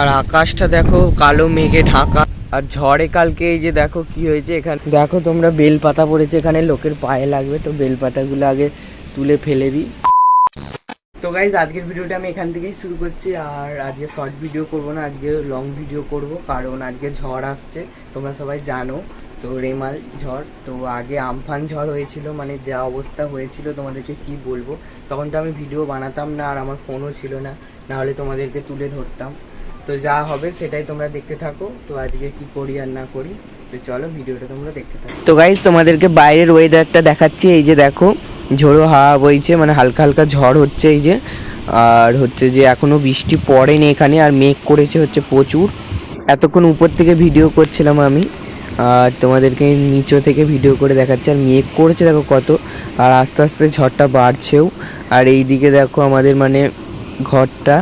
আর আকাশটা দেখো কালো মেঘে ঢাকা। আর ঝড়ে কালকে এই যে দেখো কি হয়েছে এখানে। দেখো তোমরা বেল পাতা পড়েছে এখানে, লোকের পায়ে লাগবে তো বেল পাতাগুলো আগে তুলে ফেলে দিই। তো গাইজ আজকের ভিডিওটা আমি এখান থেকেই শুরু করছি। আর আজকে শর্ট ভিডিও করব না, আজকে লং ভিডিও করব। কারণ আজকে ঝড় আসছে, তোমরা সবাই জানো। তো রেমাল ঝড়, তো আগে আমফান ঝড় হয়েছিল মানে যা অবস্থা হয়েছিল, তোমাদেরকে কি বলব? তখন তো আমি ভিডিও বানাতাম না, আর আমার ফোনও ছিল না। নাহলে তোমাদেরকে তুলে ধরতাম। তো যা হবে সেটাই তোমরা দেখতে থাকো। তো আজকে কি করি আর না করি, তো চলো ভিডিওটা তোমরা দেখতে থাকো। তো গাইজ তোমাদেরকে বাইরের ওয়েদারটা দেখাচ্ছি, এই যে দেখো, ঝোড়ো হাওয়া বইছে মানে হালকা হালকা ঝড় হচ্ছে এই যে। আর হচ্ছে যে এখনও বৃষ্টি পড়েনি এখানে, আর মেঘ করেছে হচ্ছে প্রচুর। এতক্ষণ উপর থেকে ভিডিও করছিলাম আমি, আর তোমাদেরকে নিচে থেকে ভিডিও করে দেখাচ্ছি, আর মেঘ করেছে দেখো কত, আর আস্তে আস্তে ঝড়টা বাড়ছেও। আর এই দিকে দেখো আমাদের মানে ঘরটা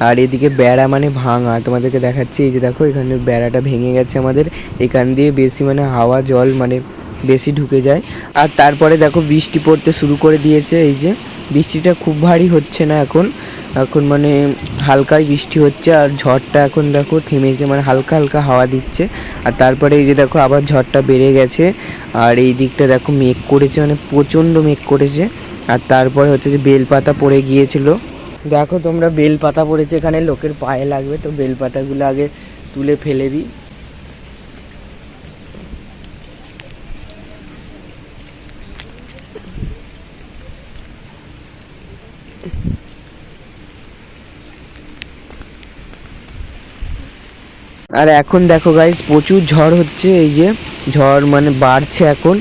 আর এদিকে বেড়া মানে ভাঙা। তোমাদেরকে দেখাচ্ছি, এই যে দেখো, এখানে বেড়াটা ভেঙে গেছে আমাদের। এখান দিয়ে বেশি মানে হাওয়া, জল মানে বেশি ঢুকে যায়। আর তারপরে দেখো, বৃষ্টি পড়তে শুরু করে দিয়েছে, এই যে। বৃষ্টিটা খুব ভারী হচ্ছে না এখন। এখন মানে হালকাই বৃষ্টি হচ্ছে, আর ঝড়টা এখন দেখো থেমেছে মানে হালকা হালকা হাওয়া দিচ্ছে। আর তারপরে এই যে দেখো, আবার ঝড়টা বেড়ে গেছে। আর এই দিকটা দেখো, মেঘ করেছে মানে প্রচণ্ড মেঘ করেছে। আর তারপরে হচ্ছে যে বেলপাতা পড়ে গিয়েছিল। দেখো, তোমরা বেল পাতা পড়েছে এখানে, লোকের পায়ে লাগবে, তো বেল পাতাগুলো আগে তুলে ফেলে দিই। আর এখন দেখো গাইস প্রচুর ঝড় হচ্ছে, এই যে ঝড় মানে বাড়ছে এখন।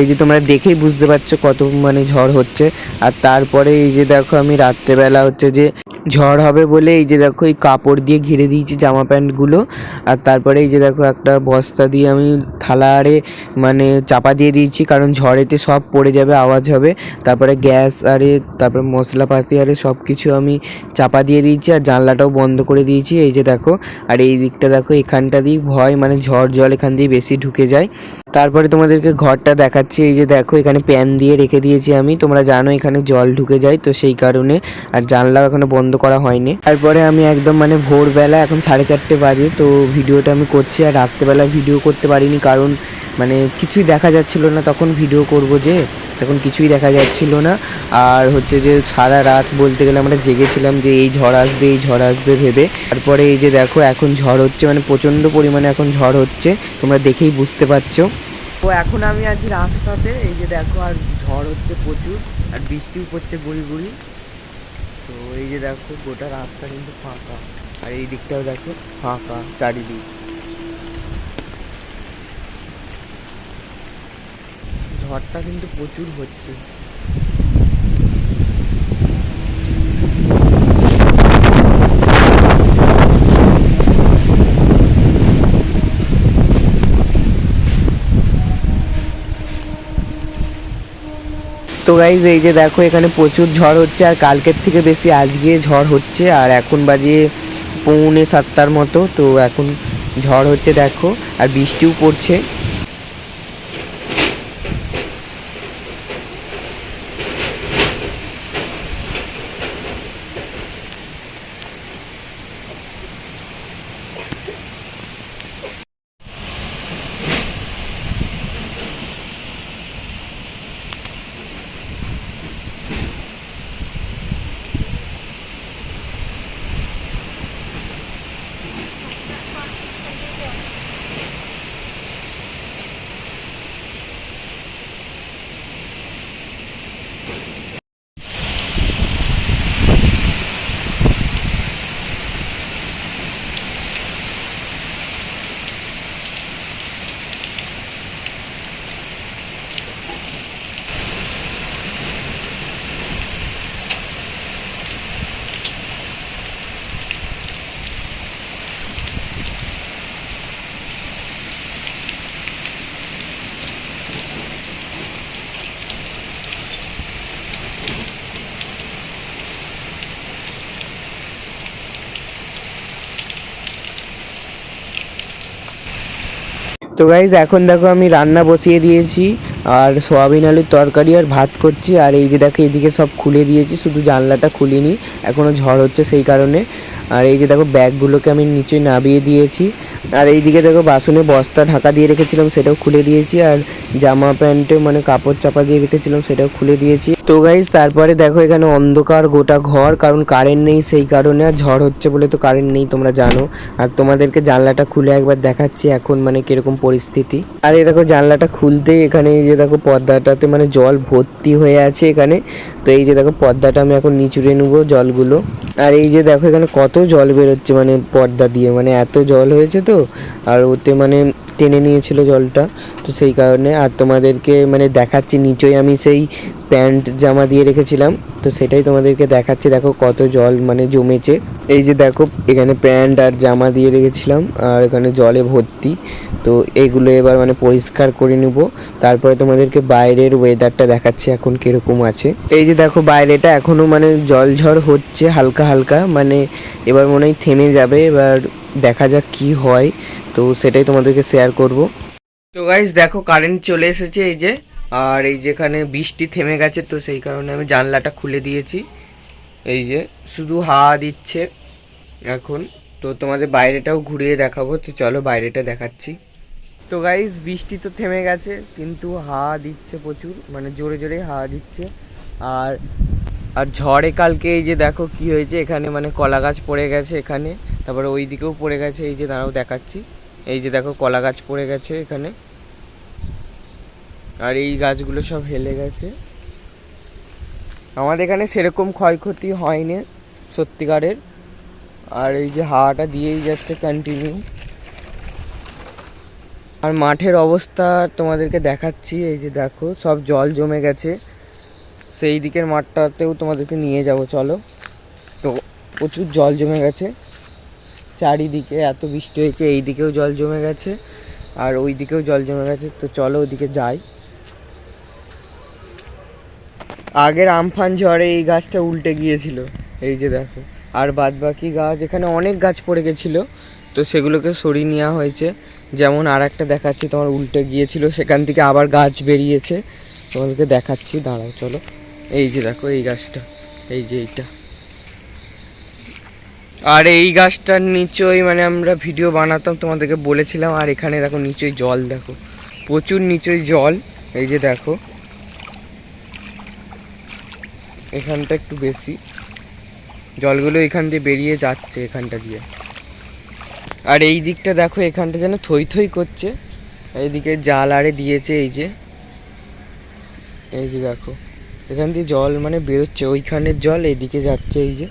এই যে তোমরা দেখেই বুঝতে পারছ কত মানে ঝড় হচ্ছে। আর তারপরে এই যে দেখো আমি রাত্রেবেলা হচ্ছে যে ঝড় হবে বলে এই যে দেখো এই কাপড় দিয়ে ঘিরে দিয়েছি জামা প্যান্টগুলো। আর তারপরে এই যে দেখো একটা বস্তা দিয়ে আমি থালা আরে মানে চাপা দিয়ে দিয়েছি কারণ ঝড়েতে সব পড়ে যাবে, আওয়াজ হবে। তারপরে গ্যাস আরে তারপরে মশলাপাতি আরে সব কিছু আমি চাপা দিয়ে দিয়েছি আর জানলাটাও বন্ধ করে দিয়েছি। এই যে দেখো, আর এই দিকটা দেখো এখানটা দিয়ে ভয় মানে ঝড় জল এখান দিয়ে বেশি ঢুকে যায়। তারপরে তোমাদেরকে ঘরটা দেখাচ্ছি, এই যে দেখো, এখানে প্যান দিয়ে রেখে দিয়েছি আমি। তোমরা জানো এখানে জল ঢুকে যায়, তো সেই কারণে আর জানলা এখনও বন্ধ করা হয়নি। তারপরে আমি একদম মানে ভোরবেলা, এখন সাড়ে চারটে বাজে, তো ভিডিওটা আমি করছি আর রাত্রেবেলা ভিডিও করতে পারিনি কারণ মানে কিছুই দেখা যাচ্ছিল না, তখন ভিডিও করব যে তখন কিছুই দেখা যাচ্ছিল না। আর হচ্ছে যে সারা রাত বলতে গেলে আমরা জেগেছিলাম যে এই ঝড় আসবে, এই ঝড় আসবে ভেবে। তারপরে এই যে দেখো এখন ঝড় হচ্ছে মানে প্রচণ্ড পরিমাণে এখন ঝড় হচ্ছে। তোমরা দেখেই বুঝতে পারছ। তো এখন আমি আছি রাস্তাতে, এই যে দেখো আর ঝড় হচ্ছে প্রচুর, আর বৃষ্টিও পড়ছে গুড়ি গুড়ি। তো এই যে দেখো গোটা রাস্তা কিন্তু ফাঁকা, আর এই দিকটাও দেখো ফাঁকা চারিদিক। ঝড়টা কিন্তু প্রচুর হচ্ছে। তো গাইজ এই যে দেখো, এখানে প্রচুর ঝড় হচ্ছে, আর কালকের থেকে বেশি আজকে ঝড় হচ্ছে, আর এখন বাজে পৌনে সাতটার মতো, তো এখন ঝড় হচ্ছে, দেখো, আর বৃষ্টিও পড়ছে। তো গাইজ এখন দেখো আমি রান্না বসিয়ে দিয়েছি, আর সোয়াবিন আলুর তরকারি আর ভাত করছি, আর এই যে দেখো এদিকে সব খুলে দিয়েছি, শুধু জানলাটা খুলিনি এখনও ঝড় হচ্ছে সেই কারণে। আর এই যে দেখো ব্যাগগুলোকে আমি নিচে নামিয়ে দিয়েছি। আর এইদিকে দেখো বাসনে বস্তা ঢাকা দিয়ে রেখেছিলাম, সেটাও খুলে দিয়েছি। আর জামা প্যান্টে মানে কাপড় চাপা দিয়ে রেখেছিলাম, সেটাও খুলে দিয়েছি। তো গাইজ তারপরে দেখো এখানে অন্ধকার গোটা ঘর, কারণ কারেন্ট নেই সেই কারণে, আর ঝড় হচ্ছে বলে তো কারেন্ট নেই, তোমরা জানো। আর তোমাদেরকে জানলাটা খুলে একবার দেখাচ্ছি এখন মানে কীরকম পরিস্থিতি। আর এই দেখো জানলাটা খুলতেই এখানে এই যে দেখো পর্দাটাতে মানে জল ভর্তি হয়ে আছে এখানে। তো এই যে দেখো পর্দাটা আমি এখন নিচুড়ে নেব জলগুলো। আর এই যে দেখো এখানে কত জল বেরোচ্ছে মানে পর্দা দিয়ে মানে এত জল হয়েছে তো, আর ওতে মানে টেনে নিয়েছিল জলটা। তো সেই কারণে আর তোমাদেরকে মানে দেখাচ্ছি, নিচেই আমি সেই প্যান্ট জামা দিয়ে রেখেছিলাম। তো সেটাই তোমাদেরকে দেখাচ্ছি, দেখো কত জল মানে জমেছে। এই যে দেখো, এখানে প্যান্ট আর জামা দিয়ে রেখেছিলাম, আর এখানে জলে ভর্তি। তো এগুলো এবার মানে পরিষ্কার করে নেব। তারপরে তোমাদেরকে বাইরের ওয়েদারটা দেখাচ্ছি এখন কীরকম আছে। এই যে দেখো বাইরেটা এখনও মানে জল ঝড় হচ্ছে হালকা হালকা মানে এবার মনে হয় থেমে যাবে, এবার দেখা যাক কি হয়। তো সেটাই তোমাদেরকে শেয়ার করব। তো গাইজ দেখো কারেন্ট চলে এসেছে এই যে, আর এই যেখানে বৃষ্টি থেমে গেছে, তো সেই কারণে আমি জানলাটা খুলে দিয়েছি। এই যে শুধু হাওয়া দিচ্ছে এখন। তো তোমাদের বাইরেটাও ঘুরিয়ে দেখাবো, তো চলো বাইরেটা দেখাচ্ছি। তো গাইজ বৃষ্টি তো থেমে গেছে, কিন্তু হাওয়া দিচ্ছে প্রচুর মানে জোরে জোরে হাওয়া দিচ্ছে। আর আর ঝড়ে কালকে এই যে দেখো কি হয়েছে, এখানে মানে কলা গাছ পড়ে গেছে এখানে, তারপরে ওই দিকেও পড়ে গেছে, এই যে দাঁড়াও দেখাচ্ছি। এই যে দেখো কলা গাছ পড়ে গেছে এখানে। আর এই গাছগুলো সব হেলে গেছে। আমাদের এখানে সেরকম ক্ষয়ক্ষতি হয়নি, সত্যিকারের। আর এই যে হাওয়াটা দিয়েই যাচ্ছে কন্টিনিউ আর মাঠের অবস্থা তোমাদেরকে দেখাচ্ছি, এই যে দেখো, সব জল জমে গেছে। সেই দিকের মাঠটাতেও তোমাদেরকে নিয়ে যাব, চলো। তো প্রচুর জল জমে গেছে। চারিদিকে এত বৃষ্টি হয়েছে, এই দিকেও জল জমে গেছে, আর ওই দিকেও জল জমে গেছে। তো চলো ওইদিকে যাই। আগের আমফান ঝড়ে এই গাছটা উল্টে গিয়েছিল, এই যে দেখো। আর বাদবাকি গাছ, এখানে অনেক গাছ পড়ে গেছিল, তো সেগুলোকে সরিয়ে নেওয়া হয়েছে। যেমন আর একটা দেখাচ্ছি, তোমার উল্টে গিয়েছিল, সেখান থেকে আবার গাছ বেরিয়েছে। তোমাদেরকে দেখাচ্ছি, দাঁড়াও, চলো। এই যে দেখো, এই গাছটা, এই যে এইটা। আর এই গাছটার নিচই মানে আমরা ভিডিও বানাতাম, তোমাদেরকে বলেছিলাম, আর এখানে দেখো, নিচই জল, দেখো। প্রচুর নিচই জল, এই যে দেখো। এখানটা একটু বেশি। জলগুলো এখান দিয়ে বেরিয়ে যাচ্ছে, এখানটা দিয়ে। আর এই দিকটা দেখো, এখানটা যেন থই থই করছে। এইদিকে জাল আরে দিয়েছে, এই যে। এই যে দেখো, এখান দিয়ে জল মানে বেরোচ্ছে, ওইখানের জল এইদিকে যাচ্ছে, এই যে।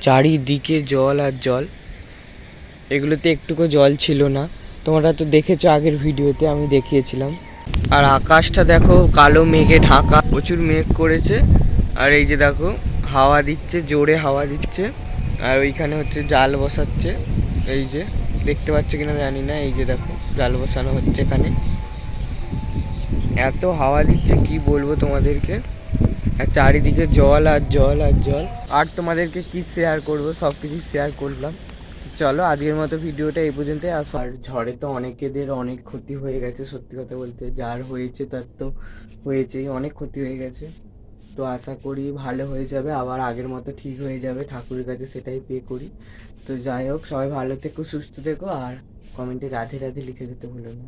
চারিদিকে জল আর জল। এগুলোতে একটুকু জল ছিল না। তোমরা তো দেখেছ আগের ভিডিওতে, আমি দেখিয়েছিলাম। আর আকাশটা দেখো, কালো মেঘে ঢাকা। প্রচুর মেঘ করেছে। আর এই যে দেখো, হাওয়া দিচ্ছে, জোরে হাওয়া দিচ্ছে। আর ওইখানে হচ্ছে জাল বসাচ্ছে, এই যে। দেখতে পাচ্ছ কিনা জানি না, এই যে দেখো, জাল বসানো হচ্ছে এখানে। এত হাওয়া দিচ্ছে, কি বলব তোমাদেরকে? আর চারিদিকে জল আর জল আর জল। আর তোমাদেরকে কি শেয়ার করব? সব কিছু শেয়ার করলাম। চলো, আজকের মতো ভিডিওটা এই পর্যন্ত আসো আর ঝড়ে তো অনেকেদের অনেক ক্ষতি হয়ে গেছে, সত্যি কথা বলতে। যার হয়েছে তার তো হয়েছেই, অনেক ক্ষতি হয়ে গেছে। তো আশা করি ভালো হয়ে যাবে, আবার আগের মতো ঠিক হয়ে যাবে। ঠাকুরের কাছে সেটাই পে করি। তো যাই হোক, সবাই ভালো থেকো, সুস্থ থেকো, আর কমেন্টে রাধে রাধে লিখে দিতে ভুলো না।